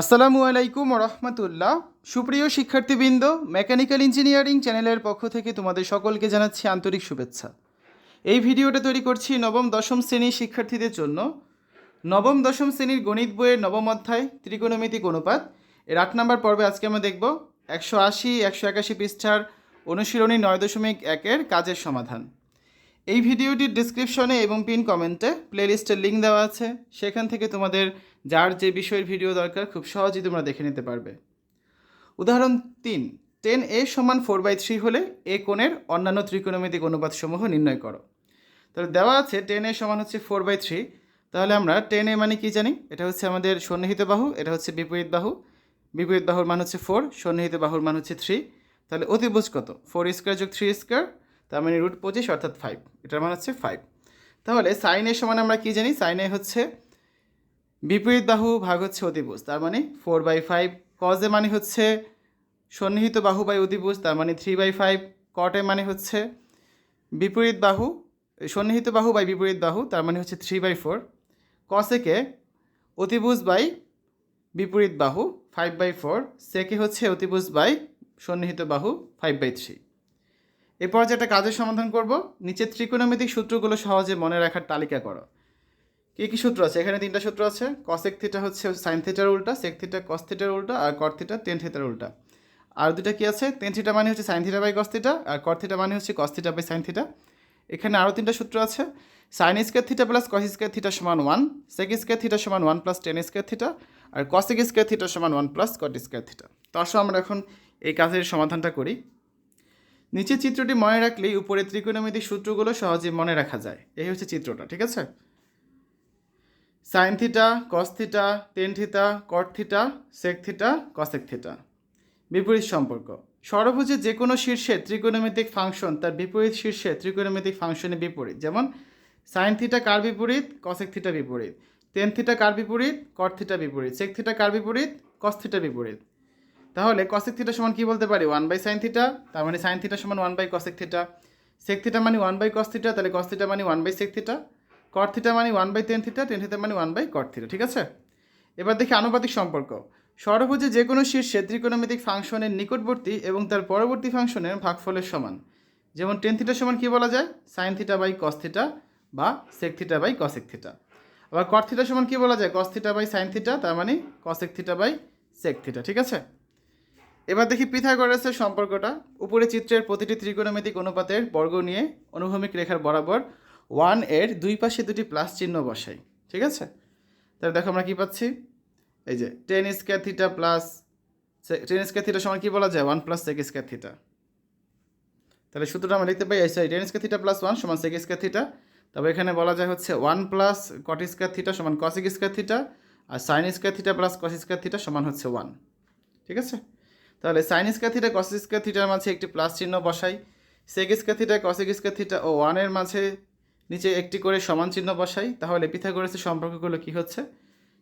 আসসালামু আলাইকুম রহমতুল্লাহ। সুপ্রিয় শিক্ষার্থীবৃন্দ, মেকানিক্যাল ইঞ্জিনিয়ারিং চ্যানেলের পক্ষ থেকে তোমাদের সকলকে জানাচ্ছি আন্তরিক শুভেচ্ছা। এই ভিডিওটা তৈরি করছি নবম, দশম শ্রেণির শিক্ষার্থীদের জন্য। নবম, দশম শ্রেণির গণিত বইয়ের নবম অধ্যায়, ত্রিকোণমিতিক অনুপাত। এর আট নম্বর পর্বে আজকে আমরা দেখব একশো আশি, একশো একাশি পৃষ্ঠার অনুশীলনী নয় দশমিক একের কাজের সমাধান। এই ভিডিওটির ডিসক্রিপশনে এবং পিন কমেন্টে প্লেলিস্টের লিঙ্ক দেওয়া আছে। সেখান থেকে তোমাদের যার যে বিষয়ের ভিডিও দরকার, খুব সহজেই তোমরা দেখে নিতে পারবে। উদাহরণ তিন টেন এ সমান ফোর বাই থ্রি হলে এ কোণের অন্যান্য ত্রিকোণমিতিক অনুপাতসমূহ নির্ণয় করো। তাহলে দেওয়া আছে টেন এ সমান হচ্ছে ফোর বাই থ্রি তাহলে আমরা টেন এ মানে কি জানি? এটা হচ্ছে আমাদের সন্নিহিত বাহু, এটা হচ্ছে বিপরীত বাহু। বিপরীত বাহুর মান হচ্ছে ফোর সন্নিহিত বাহুর মান হচ্ছে থ্রি তাহলে অতিভুজ কত? ফোর স্কোয়ার যোগ থ্রি স্কোয়ার তার মানে রুট পঁচিশ, অর্থাৎ ফাইভ এটার মান হচ্ছে ফাইভ তাহলে সাইন এর সমান আমরা কী জানি? সাইন এ হচ্ছে বিপরীত বাহু ভাগ হচ্ছে অতিভুজ তার মানে ফোর বাই ফাইভ কজে মানে হচ্ছে সন্নিহিত বাহু বাই অতিভুজ তার মানে থ্রি বাই ফাইভ কটে মানে হচ্ছে বিপরীত বাহু সন্নিহিত বাহু বাই বিপরীত বাহু তার মানে হচ্ছে থ্রি বাই ফোর কসেকে অতিভুজ বাই বিপরীত বাহু ফাইভ বাই ফোর সেকে হচ্ছে অতিভুজ বাই সন্নিহিত বাহু ফাইভ বাই থ্রি এরপর যে একটা কাজের সমাধান করব, নিচের ত্রিকোণমিতিক সূত্রগুলো সহজে মনে রাখার তালিকা করো। কী কী সূত্র আছে? এখানে তিনটা সূত্র আছে। কসেক থিটা হচ্ছে সাইন থিটার উল্টা সেক থিটা কস থিটার উল্টা, আর কর থিটা টেন থিটার উল্টা। আর দুটা কি আছে? টেন থিটা মানে হচ্ছে sine theta by cos theta R cot theta মানে হচ্ছে cos theta by sine theta এখানে আরও তিনটা সূত্র আছে। Sine square theta plus cos square theta সমান ওয়ান সেক স্কোয়ার থিটা সমান one plus tan square theta আর কসেক স্কোয়ার থিটা সমান one plus cot square theta তো আসো আমরা এখন এই কাজের সমাধানটা করি। নিচের চিত্রটি মনে রাখলেই উপরে ত্রিকোণমিতিক সূত্রগুলো সহজে মনে রাখা যায়। এই হচ্ছে চিত্রটা, ঠিক আছে? Sine theta cos theta tan theta cot theta sec theta cosec theta বিপরীত সম্পর্ক। ষড়ভুজের যে কোনো শীর্ষে ত্রিকোণমিতিক ফাংশন তার বিপরীত শীর্ষে ত্রিকোণমিতিক ফাংশনের বিপরীত। যেমন সাইন থিটা কার বিপরীত? কসেক থিটা বিপরীত। টেন থিটা কার বিপরীত? কট থিটা বিপরীত। সেক থিটা কার বিপরীত? কস থিটা বিপরীত। তাহলে কসেক থিটা সমান কি বলতে পারি? ওয়ান বাই সাইন থিটা তার মানে সাইন থিটা সমান one by cosec theta sec theta মানে ওয়ান বাই কস থিটা তাহলে কস থিটা মানে one by sec theta cot theta মানে one by tan theta tan theta মানে ওয়ান বাই কট থিটা ঠিক আছে? এবার দেখি আনুপাতিক সম্পর্ক। ষড়ভুজে যে কোনো শীর্ষে ত্রিকোণমিতিক ফাংশনের নিকটবর্তী এবং তার পরবর্তী ফাংশনের ভাগফলের সমান। যেমন টেন থিটা সমান কি বলা যায়? Sine theta by cos theta বা sec theta by cosec theta আবার কট থিটা সমান কী বলা যায়? Cos theta by sine theta তার মানে cosec theta by sec theta ঠিক আছে? এবার দেখি পিথাগোরাসের সম্পর্কটা। উপরে চিত্রের প্রতিটি ত্রিকোণমিতিক অনুপাতের বর্গ নিয়ে অনুভূমিক রেখার বরাবর ওয়ানের দুই পাশে দুটি প্লাস চিহ্ন বসাই, ঠিক আছে? তাহলে দেখো আমরা কী পাচ্ছি? এই যে tan square theta plus tan square theta সমান কী বলা যায়? One plus sec square theta তাহলে সূত্রটা আমরা লিখতে পাই sorry tan square theta plus one সমান সেক স্কোয়ার থিটা তবে এখানে বলা যায় হচ্ছে one plus cot square theta সমান কসিক স্কোয়ার থিটা আর sine square theta plus cos square theta সমান হচ্ছে ওয়ান ঠিক আছে? তাহলে sine square theta cos square থিটার মাঝে একটি প্লাস চিহ্ন বসাই। Sec square theta cosec square theta ও ওয়ানের মাঝে নিচে একটি করে সমান চিহ্ন বসাই, তাহলে পিথাগোরাসের সম্পর্কগুলো কী হচ্ছে?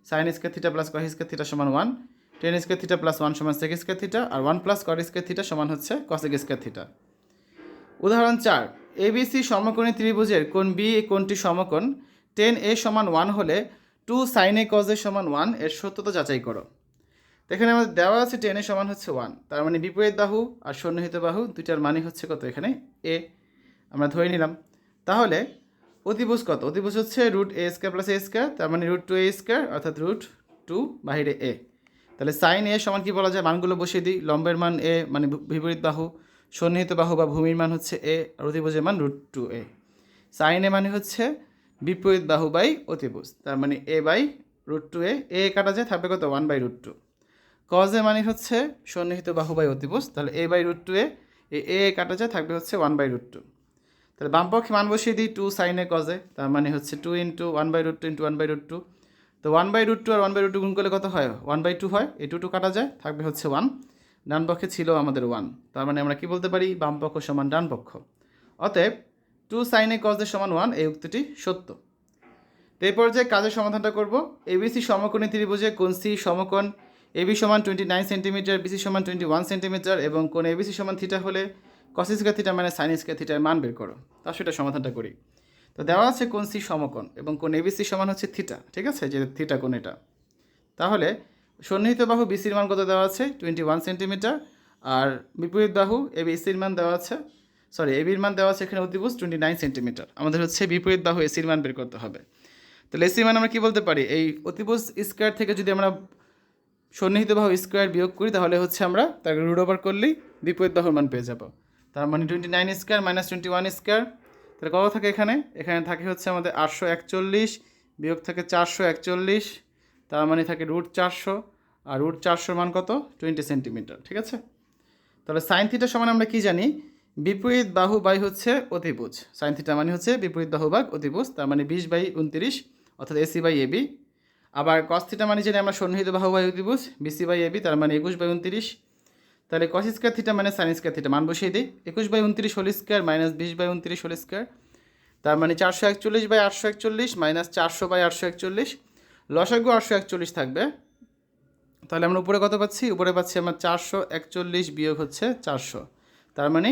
Sine square theta plus cos square theta সমান one tan square theta plus one সমান সেক স্কোয়ার থিটা আর one plus cot square theta সমান হচ্ছে কসেক স্কোয়ার থিটা উদাহরণ চার এবিসি সমকোণী ত্রিভুজের কোন বি কোনটি সমকোণ টেন এ সমান ওয়ান হলে two sine A cos A সমান ওয়ানের সত্যতা যাচাই করো। এখানে আমাদের দেওয়া আছে টেন এ সমান হচ্ছে ওয়ান তার মানে বিপরীত বাহু আর সন্নিহিত বাহু, দুইটার মানে হচ্ছে কত এখানে? এ আমরা ধরে নিলাম। তাহলে অতিভুজ কত? অতিভুজ হচ্ছে root A square plus A square তার মানে রুট টু এ স্কোয়ার অর্থাৎ রুট টু বাহিরে এ তাহলে সাইন এ সমান কি বলা যায়? মানগুলো বসিয়ে দিই। লম্বের মান এ মানে বিপরীত বাহু। সন্নিহিত বাহু বা ভূমির মান হচ্ছে এ আর অতিভুজের মান root two A sine A মানে হচ্ছে বিপরীত বাহু বাই অতিভুজ, তার মানে A by root two A A কাটা যায়, থাকবে কত? One by root two cos A মানে হচ্ছে সন্নিহিত বাহু বাই অতিভুজ, তাহলে A by root two A A কাটা যায়, থাকবে হচ্ছে ওয়ান বাই রুট টু তাহলে বাম পক্ষে মান বসিয়ে দিই টু সাইনে কজে তার মানে হচ্ছে two into one by root two into one by root two তো ওয়ান বাই রুট টু আর ওয়ান বাই রুট টু গুণ করলে কত হয়? ওয়ান বাই টু হয়, এই টু টু কাটা যায়, থাকবে হচ্ছে ওয়ান ডান পক্ষে ছিল আমাদের ওয়ান তার মানে আমরা কি বলতে পারি? বাম পক্ষ সমান ডান পক্ষ। অতএব টু সাইনে কজের সমান ওয়ান এই উক্তিটি সত্য। তো এই পর্যায়ে কাজের সমাধানটা করব। এবিসি সমকোণী ত্রিভুজে কোন সি সমকোণ এবি সমান টোয়েন্টি নাইন সেন্টিমিটার বিসি সমান টোয়েন্টি ওয়ান সেন্টিমিটার এবং কোন এবিসি সমান থিটা হলে কসিসকা থিটা মানে সাইনিসকা থিটার মান বের করো। তা সেটা সমাধানটা করি। তো দেওয়া আছে কোন সি সমকোণ এবং কোন এবিসি সমান হচ্ছে থিটা ঠিক আছে? যে থিটা কোন এটা। তাহলে সন্নিহিত বাহু বিসির মান কত দেওয়া আছে? টোয়েন্টি ওয়ান সেন্টিমিটার আর বিপরীত বাহু এ বিসির মান দেওয়া আছে সরি এবির মান দেওয়া আছে এখানে অতিভুজ টোয়েন্টি নাইন সেন্টিমিটার আমাদের হচ্ছে বিপরীত বাহু এসির মান বের করতে হবে। তাহলে এসির মান আমরা কী বলতে পারি? এই অতিভুজ স্কোয়ার থেকে যদি আমরা সন্নিহিত বাহু স্কোয়ার বিয়োগ করি, তাহলে হচ্ছে আমরা তাকে রুট ওভার করলেই বিপরীত বাহুর মান পেয়ে যাব। তার মানে twenty nine square minus twenty one square তাহলে কত থাকে এখানে? এখানে থাকে হচ্ছে আমাদের আটশো একচল্লিশ বিয়োগ থাকে চারশো একচল্লিশ। তার মানে থাকে রুট চারশো। আর রুট চারশোর মান কত? টোয়েন্টি সেন্টিমিটার ঠিক আছে? তাহলে সাইন থিটা সমান আমরা কি জানি? বিপরীত বাহু বাই হচ্ছে অতিভুজ। সাইন মানে হচ্ছে বিপরীত বাহু ভাগ অতিভুজ, তার মানে বিশ বাই উনত্রিশ অর্থাৎ এসি বাই এবি আবার কস থিটা মানে জানি আমরা সন্নিহিত বাহু বাই অতিভুজ বিসি বাই এবি তার মানে একুশ বাই উনত্রিশ তাহলে কস স্কোয়ার থিটা মানে সাইন স্কোয়ার থিটা মান বসিয়ে দিই। একুশ বাই উনত্রিশ হোল স্কোয়ার মাইনাস বিশ বাই উনত্রিশ হোল স্কোয়ার তার মানে চারশো একচল্লিশ বাই আটশো একচল্লিশ মাইনাস চারশো বাই আটশো একচল্লিশ। লসাগু আটশো একচল্লিশ থাকবে। তাহলে আমরা উপরে কত পাচ্ছি? উপরে পাচ্ছি আমার চারশো একচল্লিশ বিয়োগ হচ্ছে চারশো। তার মানে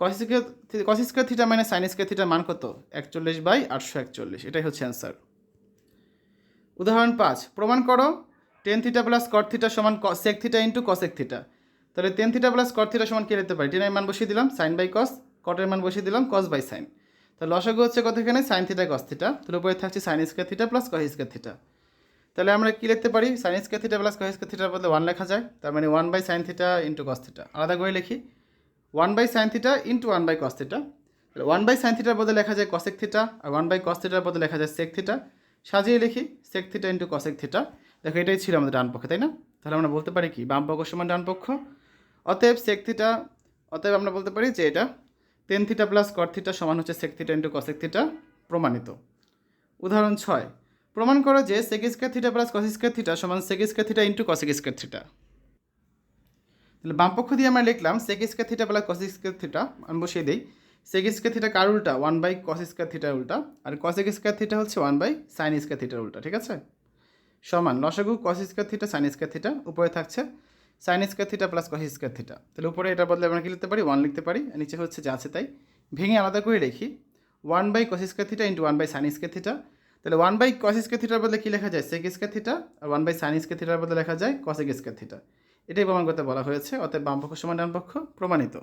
cos square cos square theta মানে সাইন স্কোয়ার থিটার মান কত? একচল্লিশ বাই আটশো একচল্লিশ। এটাই হচ্ছে অ্যান্সার উদাহরণ পাঁচ, প্রমাণ করো। Tan theta plus cot theta সমান sec theta into cosec theta তাহলে tan theta plus cot theta সমান কী লিখতে পারি? টেনের মান বসিয়ে দিলাম সাইন বাই কস কটের মান বসিয়ে দিলাম কস বাই সাইন তাহলে লসাগু হচ্ছে কত এখানে? সাইন থিটা কস থিটা তাহলে উপরে থাকছে sine square theta plus cos square theta তাহলে আমরা কী লিখতে পারি? Sine square theta plus cos square থিটার বদলে ওয়ান লেখা যায়। তার মানে one by sine theta into cos theta আলাদা করে লিখি। One by sine theta into one by cos theta তাহলে ওয়ান বাই সাইন থিটার বদলে লেখা যায় কসেক থিটা আর ওয়ান বাই কস থিটার বদলে লেখা যায় সেক থিটা সাজিয়ে লিখি sec theta into cosec theta দেখো এটাই ছিল আমাদের ডান পক্ষ, তাই না? তাহলে আমরা বলতে পারি কি? বাম পক্ষ সমান ডান পক্ষ। অতএব সেক থিটা অতএব আমরা বলতে পারি যে এটা tan theta plus cot theta সমান হচ্ছে sec theta into cosec theta প্রমাণিত। উদাহরণ ছয়, প্রমাণ করো যে sec square theta plus cos square theta সমান sec square theta into cosec square theta তাহলে বাম পক্ষ দিয়ে আমরা লিখলাম sec square theta plus cos square theta আমি বসিয়ে দিই। সেক স্কোয়ার থিটা কার উল্টা? ওয়ান বাই কস স্কোয়ার থিটার উল্টা। আর কসেক স্কোয়ার থিটা হচ্ছে ওয়ান বাই সাইন স্কোয়ার থিটার উল্টা, ঠিক আছে? সমান লসাগু cos square theta sine square theta উপরে থাকছে sine square theta plus cos square theta তাহলে উপরে এটার বদলে আমরা কি লিখতে পারি? ওয়ান লিখতে পারি। নিচে হচ্ছে যা আছে তাই। ভেঙে আলাদা করে রেখি one by cos square theta into one by sine square theta তাহলে ওয়ান বাই কস স্কোয়ার থিটার বদলে কী লেখা যায়? সেক স্কোয়ার থিটা আর ওয়ান বাই সাইন স্কোয়ার থিটার বদলে লেখা যায় কসেক স্কোয়ার থিটা এটাই প্রমাণ করতে বলা হয়েছে। অতএব বাম পক্ষ সমান ডান পক্ষ প্রমাণিত।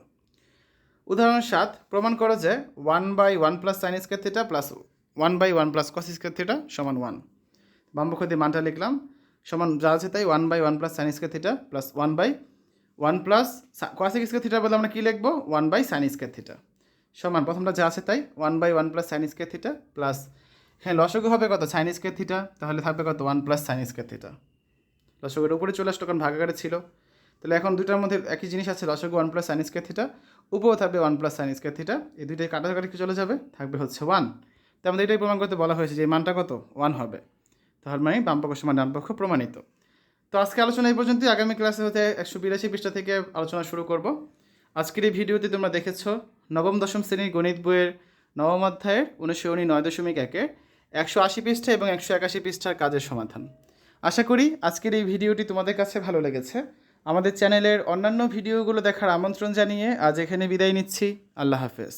উদাহরণ সাত। প্রমাণ করো যে one by one plus sine square theta plus one by one plus cos square theta সমান ওয়ান বাম পক্ষ দিয়ে মানটা লিখলাম। সমান যা আছে তাই one by one plus sine square theta plus one by one plus cosec square থিটার বদলে আমরা কী লিখব? One by sine square theta সমান, প্রথমটা যা আছে তাই one by one plus sine square theta plus হ্যাঁ লসগু হবে কত? সাইন স্কোয়ার থিটা তাহলে থাকবে কত? One plus sine square theta লসগুর উপরে চলে আসলো কারণ ভাগাকারে ছিল। তাহলে এখন দুটার মধ্যে একই জিনিস আছে, লসগু one plus sine square theta উপরেও থাকবে one plus sine square theta এই দুইটাই কাটাকাটি চলে যাবে? থাকবে হচ্ছে ওয়ান তো আমাদের এটাই প্রমাণ করতে বলা হয়েছে যে মানটা কত? ওয়ান হবে। তাহলে মানে বাম পক্ষ সমান ডান পক্ষ প্রমাণিত। তো আজকে আলোচনা এই পর্যন্তই। আগামী ক্লাসে হতে একশো বিরাশি পৃষ্ঠা থেকে আলোচনা শুরু করব। আজকের এই ভিডিওতে তোমরা দেখেছ নবম, দশম শ্রেণির গণিত বইয়ের নবম অধ্যায়ের অনুশীলনী নয় দশমিক একে একশো আশি পৃষ্ঠা এবং একশো একাশি পৃষ্ঠার কাজের সমাধান। আশা করি আজকের এই ভিডিওটি তোমাদের কাছে ভালো লেগেছে। আমাদের চ্যানেলের অন্যান্য ভিডিওগুলো দেখার আমন্ত্রণ জানিয়ে আজ এখানে বিদায় নিচ্ছি। আল্লাহ হাফেজ।